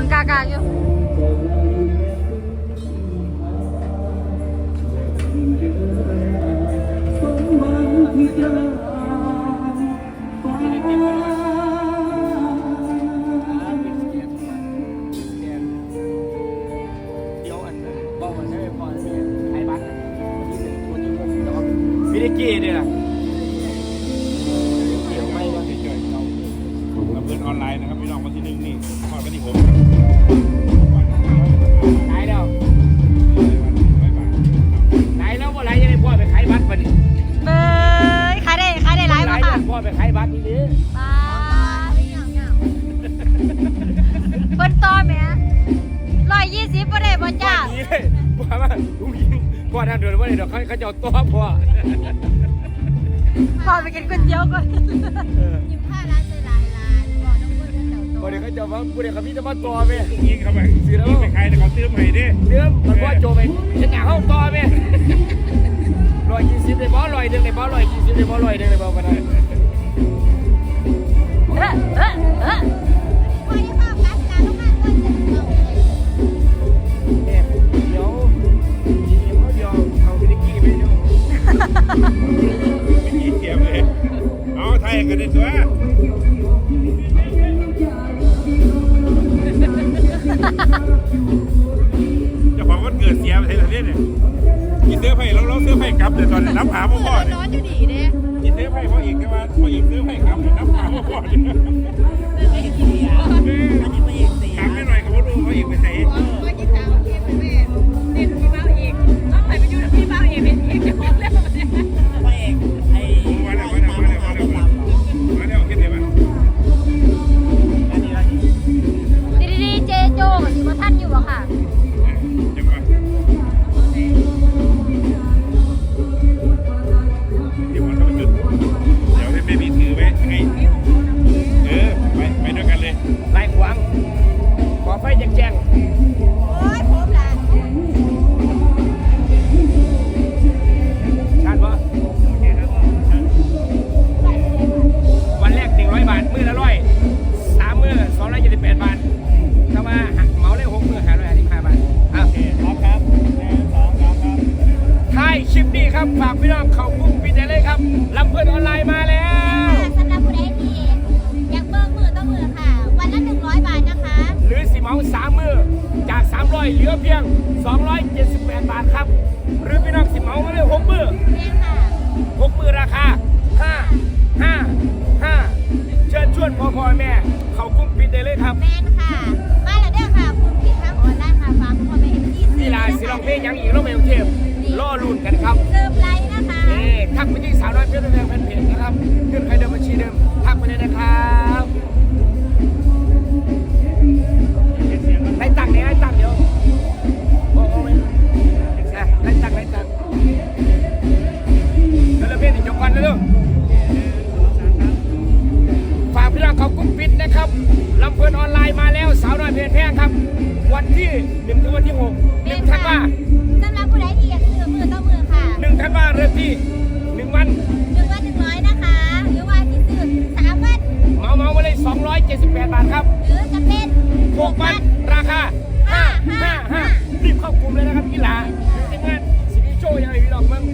นกากาอยู่ บบ่ได้บ่จ้านี่เลยพ่อมาลุงยิงพ่อทางเดินว่าเดี๋ยวเขาเขาจะเอาตัวพ่อพอไปกินก๋วยเตี๋ยวก่อนยิ้มผ้าร้านใจลายร้านบอกน้องคนนั้นเดี๋ยวโตพอเดี๋ยวเขาจะว่าผู้เดี๋ยวเขาพี่จะมาตัวไหมยิงเข้าไปซื้อแล้วไปใครแต่เขาตื้มให้ดิเดี๋ยวมันว่าโจไปฉันอยากเข้าตัวไหมร้อยยี่สิบเลยบอลอยหนึ่งเลยบอลอยยี่สิบเลยบอลอยหนึ่งเลยบอลก็ได้ ยไปเลยเนี่ยกินเสื้อไผ่แล้วเราเสื้อไผ่กลับแต่ตอนน้ำหาพ่อพ่อเนี่ยร้อนอยู่ดีเด้กินเสื้อไผ่พ่ออีกใช่ไหมพ่ออีกเสื้อไผ่กลับเดี๋ยวน้ำหาพ่อพ่อเนี่ยเรื่อไผ่กินดีอะอันนี้ไม่เอกสีถามไม่หน่อยกับว่าดูพ่ออีกไปใส่ คลิปนี้ครับฝากพี่น้องเข้ากลุ่มปิดได้เลยครับลำเพื่อนออนไลน์มาแล้วสำหรับผู้ใดที่อยากเบิ่งมือต่อมือค่ะ วันละ 100 บาทนะคะ หรือสิเหมาสามมือจาก 300เหลือเพียง 278 บาทครับ หรือพี่น้องสิเหมามาเลยหกมือเรียนค่ะ หกมือราคา5 5 5เชิญชวนพ่อพ่อแม่ เขากลุ้มปิดได้เลยครับแมนค่ะ มาแล้วเด้อค่ะคุณผิดทางออนไลน์ค่ะฝากพ่อแม่ที่นี่ลาสิลองเพลงหยังอีกรอบเมลเทพ กไปที่สาวน้อยเพื่อนแฟนเพจนะครับเงื่อนไขเดิมบัญชีเดิมทักไปเลยนะครับไล่ตังค์เนี่ยไล่ตังค์เดี๋ยวโอ้โหไม่นะไล่ตังค์ไล่ตังค์แล้วเราเพจอีกจบกันเร็วๆฝากพี่น้องเขากุ้งปิดนะครับลำเพลินออนไลน์มาแล้วสาวน้อยเพจแพงครับ วันที่หนึ่งถึงวันที่หกหนึ่งธันวาสำหรับผู้ใดที่อยากซื้อมือต่อมือค่ะหนึ่งธันวาเริ่มที่หนึ่ง วัน หนึ่งวันหนึ่งร้อยนะคะหรือว่าที่ซื้อสามวันเหมาเมาๆมาเลย 278 บาทครับหรือจะเป็น6วันราคา555รีบเข้ากลุ่มเลยนะครับกีฬาทีมงานสิริโชยังไงพี่น้องเบิ้ง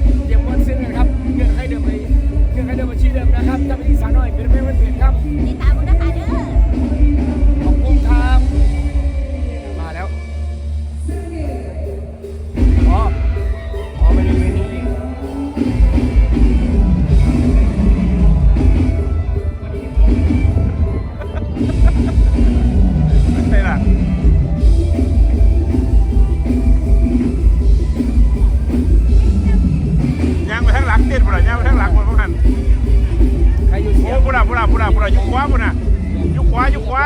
างไปทางหลังเด็ดปุ่นย่างไปทางหลังปุ่นพวกนั้นใครอยู่โอ้เสียปุ่นอะปุ่นอะปุ่นอะปุ่นอะยุคขวาปุ่นอะยุคขวายุคขวา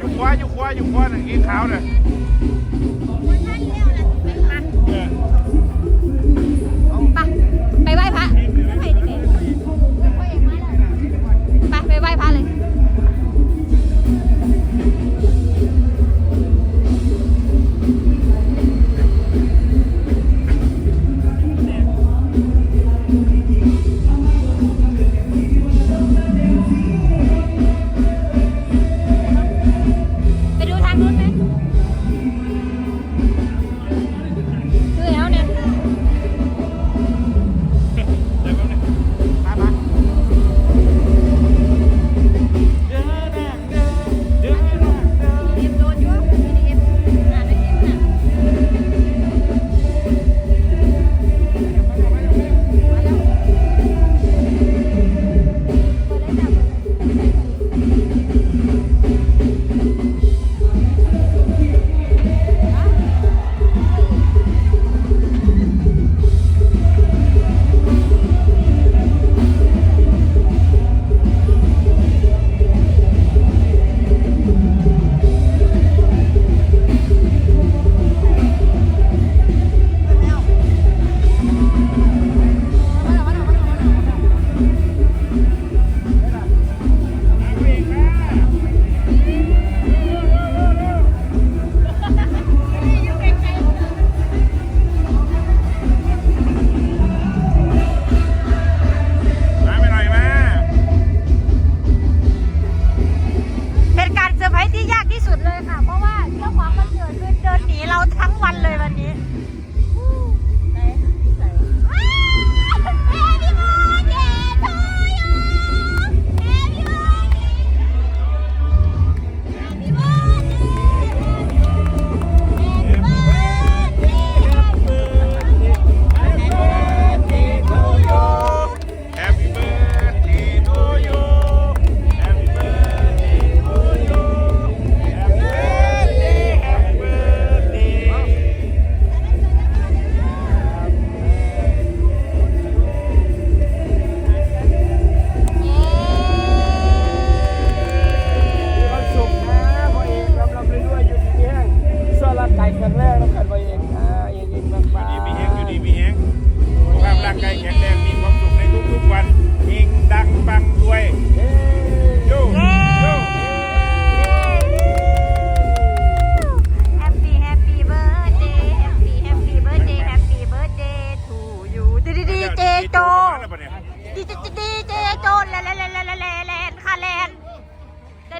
ยุคขวายุคขวายุคขวาน่ะอีขาวน่ะ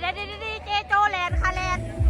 ดี๋ยวเดี๋ยวเดี๋ยวเจโจแลนด์คาแลนด์